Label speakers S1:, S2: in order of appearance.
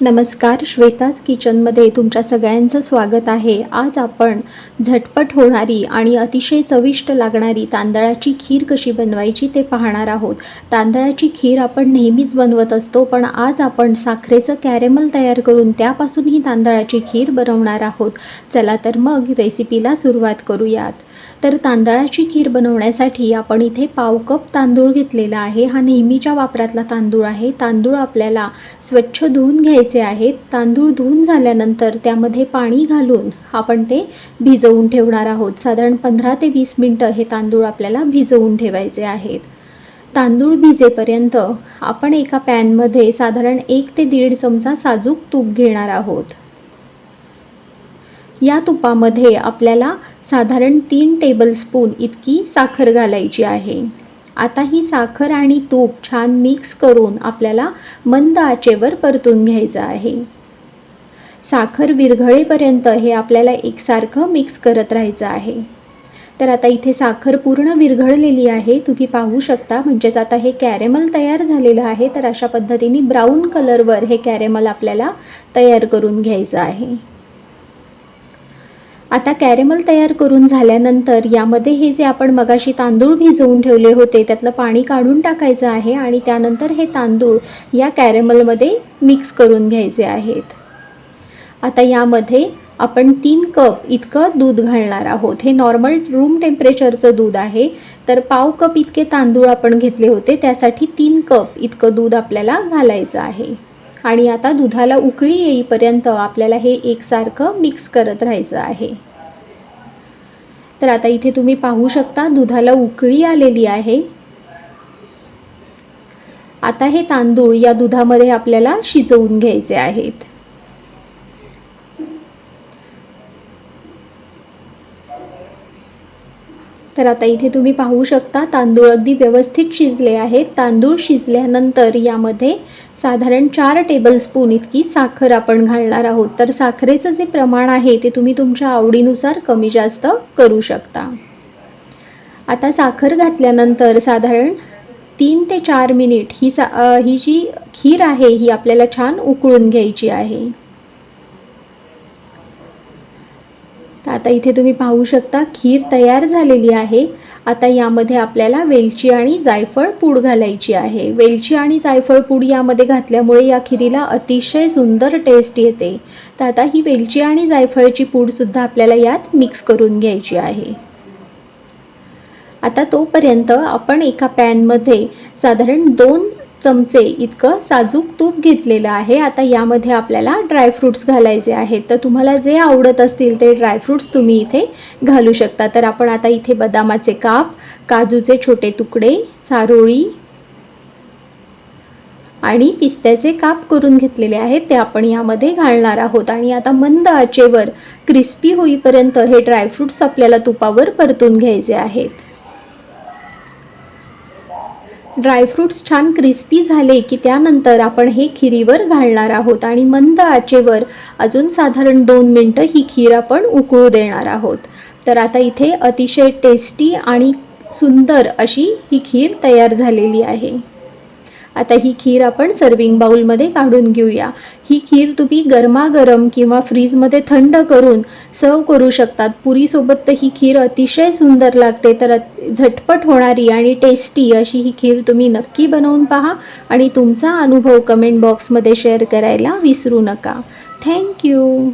S1: नमस्कार श्वेताज किचनमध्ये तुमच्या सगळ्यांचं स्वागत आहे. आज आपण झटपट होणारी आणि अतिशय चविष्ट लागणारी तांदळाची खीर कशी बनवायची ते पाहणार आहोत. तांदळाची खीर आपण नेहमीच बनवत असतो पण आज आपण साखरेचं कॅरेमल तयार करून त्यापासून ही तांदळाची खीर बनवणार आहोत. चला तर मग रेसिपीला सुरुवात करूयात. तर तांदळाची खीर बनवण्यासाठी आपण इथे पाव कप तांदूळ घेतलेला आहे. हा नेहमीच्या वापरातला तांदूळ आहे. तांदूळ आपल्याला स्वच्छ धुवून घ्यायचे आहेत. तांदूळ धुवून झाल्यानंतर त्यामध्ये पाणी घालून आपण ते भिजवून ठेवणार आहोत. साधारण पंधरा ते वीस मिनटं हे तांदूळ आपल्याला भिजवून ठेवायचे आहेत. तांदूळ भिजेपर्यंत आपण एका पॅनमध्ये साधारण एक ते दीड चमचा साजूक तूप घेणार आहोत. या तुपामध्ये आपल्याला साधारण तीन टेबलस्पून इतकी साखर घालायची आहे. आता ही साखर आणि तूप छान मिक्स करून आपल्याला मंद आचेवर परतून घ्यायचं आहे. साखर विरघळेपर्यंत हे आपल्याला एकसारखं मिक्स करत राहायचं आहे. तर आता इथे साखर पूर्ण विरघळलेली आहे. तुम्ही पाहू शकता म्हणजेच आता हे कॅरेमल तयार झालेलं आहे. तर अशा पद्धतीने ब्राऊन कलरवर हे कॅरेमल आपल्याला तयार करून घ्यायचं आहे. आता कॅरेमल तयार करून झाल्यानंतर यामध्ये हे जे आपण मगाशी तांदूळ भिजवून ठेवले होते त्यातलं पाणी काढून टाकायचं आहे आणि त्यानंतर हे तांदूळ या कॅरेमलमध्ये मिक्स करून घ्यायचे आहेत. आता यामध्ये आपण तीन कप इतकं दूध घालणार आहोत. हे नॉर्मल रूम टेम्परेचरचं दूध आहे. तर पाव कप इतके तांदूळ आपण घेतले होते त्यासाठी तीन कप इतकं दूध आपल्याला घालायचं आहे. आणि आता दुधाला उकळी येईपर्यंत आपल्याला हे एकसारखं मिक्स करत राहायचं आहे. तर आता इथे तुम्ही पाहू शकता दुधाला उकळी आलेली आहे. आता हे तांदूळ या दुधामध्ये आपल्याला शिजवून घ्यायचे आहेत. तर आता इथे तुम्ही पाहू शकता तांदूळ अगदी व्यवस्थित शिजले आहेत. तांदूळ शिजल्यानंतर यामध्ये साधारण चार टेबलस्पून इतकी साखर आपण घालणार आहोत. तर साखरेचं जे प्रमाण आहे ते तुम्ही तुमच्या आवडीनुसार कमी जास्त करू शकता. आता साखर घातल्यानंतर साधारण तीन ते चार मिनिट ही सा ही जी खीर आहे ही आपल्याला छान उकळून घ्यायची आहे. तर आता इथे तुम्ही पाहू शकता खीर तयार झालेली आहे. आता यामध्ये आपल्याला वेलची आणि जायफळ पूड घालायची आहे. वेलची आणि जायफळ पूड यामध्ये घातल्यामुळे या खिरीला अतिशय सुंदर टेस्ट येते. तर आता ही वेलची आणि जायफळची पूडसुद्धा आपल्याला यात मिक्स करून घ्यायची आहे. आता तोपर्यंत आपण एका पॅनमध्ये साधारण दोन चमचे इतकं साजूक तूप घेतलेलं आहे. आता यामध्ये आपल्याला ड्रायफ्रूट्स घालायचे आहेत. तर तुम्हाला जे आवडत असतील ते ड्रायफ्रूट्स तुम्ही इथे घालू शकता. तर आपण आता इथे बदामाचे काप काजूचे छोटे तुकडे चारोळी आणि पिस्त्याचे काप करून घेतलेले आहेत. ते आपण यामध्ये घालणार आहोत. आणि आता मंद आचेवर क्रिस्पी होईपर्यंत हे ड्रायफ्रूट्स आपल्याला तुपावर परतून घ्यायचे आहेत. ड्रायफ्रूट्स छान क्रिस्पी झाले की त्यानंतर आपण हे खिरीवर घालणार आहोत आणि मंद आचेवर अजून साधारण दोन मिनटं ही खीर आपण उकळू देणार आहोत. तर आता इथे अतिशय टेस्टी आणि सुंदर अशी ही खीर तयार झालेली आहे. आता ही खीर आपण सर्विंग बाउलमध्ये काढून घेऊया. ही खीर तुम्ही गरमागरम किंवा फ्रीजमध्ये थंड करून सर्व करू शकतात. पुरीसोबत तर ही खीर अतिशय सुंदर लागते. तर झटपट होणारी आणि टेस्टी अशी ही खीर तुम्ही नक्की बनवून पहा आणि तुमचा अनुभव कमेंट बॉक्समध्ये शेअर करायला विसरू नका. थँक्यू